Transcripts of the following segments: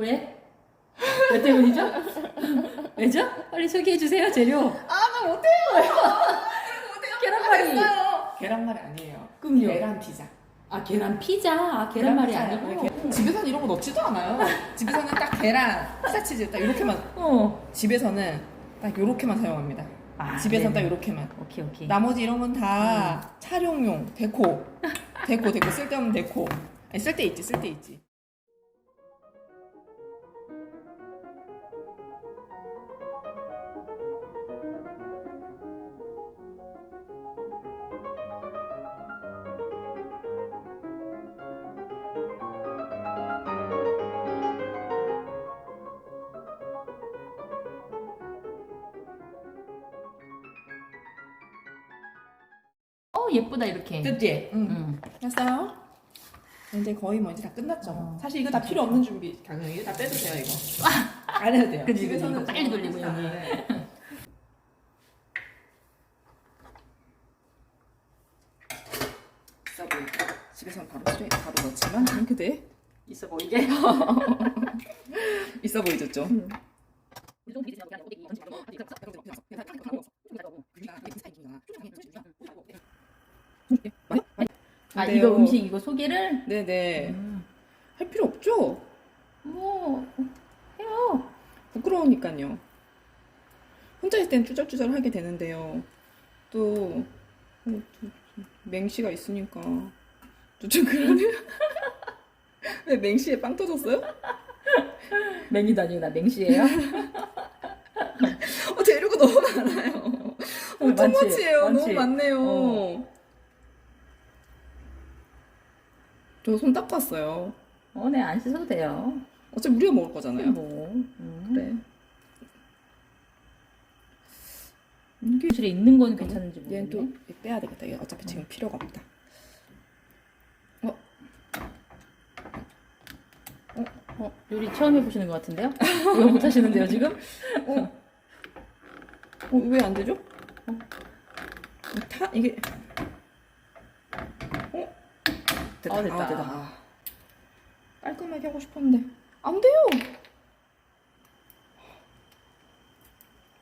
왜? 왜 때문이죠? 왜죠? 빨리 소개해 주세요 재료. 아나 못해요. 계란말이. 계란말이 아니에요. 그럼요. 계란 피자. 아 계란 피자. 아 계란말이. 아니고. 계- 집에서는 이런 거 넣지도 않아요. 집에서는 딱 계란, 피자 치즈 딱 이렇게만. 어. 집에서는 딱 이렇게만 사용합니다. 아, 집에서는 딱 네네. 이렇게만. 오케이 오케이. 나머지 이런 건다 촬영용, 데코. 데코, 데코. 쓸데없는 데코. 쓸데 있지, 쓸데 있지. 어 예쁘다 이렇게. 됐지? 응. 응. 됐어요? 이제 거의 뭐 이제 다 끝났죠. 어. 사실 이거 다 필요 없는 준비. 그냥 이거 다 빼도 돼요, 이거. 안 해도 돼요. 그치, 집에서는 이거 빨리 돌리고, 여기. 네. 있어 보이죠? 집에서는 바로 수에 바로 넣지만 이렇게 돼? 있어 보이게. 있어 보이죠, 좀? 아 근데요. 이거 음식 이거 소개를 네네. 음. 할 필요 없죠? 뭐 해요. 부끄러우니까요. 혼자 있을 땐 쭈절쭈절 하게 되는데요. 또, 어, 또 맹씨가 있으니까. 또좀 그러네요. 왜 맹씨에 빵 터졌어요? 맹이도 아니고 나 맹시예요. 어, 재료가 너무 많아요. 어, 많지? 토마치예요. 너무 많지? 많네요. 어. 저 손 닦고 왔어요. 어 네 안 씻어도 돼요. 어차피 우리가 먹을 거잖아요. 뭐 음. 그래. 실에 있는 건 괜찮은지 얘는 모르겠네. 또 빼야 되겠다. 얘 어차피 지금 필요가 없다. 어, 어, 요리 처음 해보시는 것 같은데요? 이거 못 하시는데요 지금? 어, 어, 왜 안 되죠? 어, 타, 이게. 어? 됐다. 아, 됐다. 아, 됐다. 아. 깔끔하게 하고 싶었는데. 안 돼요!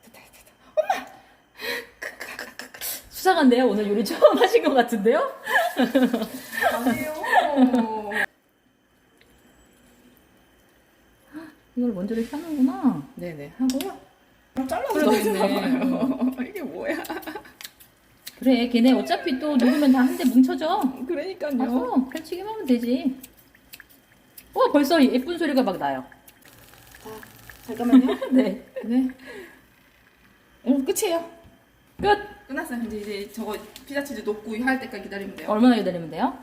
됐다, 됐다. 수상한데요? 오늘 요리 처음 하신 것 같은데요? 안 돼요! 이걸 먼저 이렇게 하는구나. 네네, 하고요. 잘라서 그래도 있네. 넣었나봐요. 그래, 걔네 어차피 또 녹으면 다한대 뭉쳐져. 그러니까요. 가서 펼치기만 하면 되지. 어, 벌써 예쁜 소리가 막 나요. 잠깐만요. 네. 네. 오늘 끝이에요. 끝! 끝났어요. 이제 이제 저거 피자 치즈 녹고 할 때까지 기다리면 돼요. 얼마나 기다리면 돼요?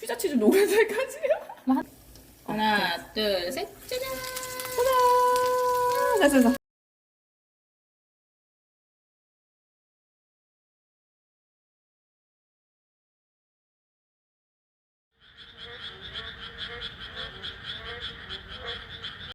피자 치즈 녹을 때까지요. 하나, 둘, 셋, 짜잔! 짜잔. 됐어, 됐어.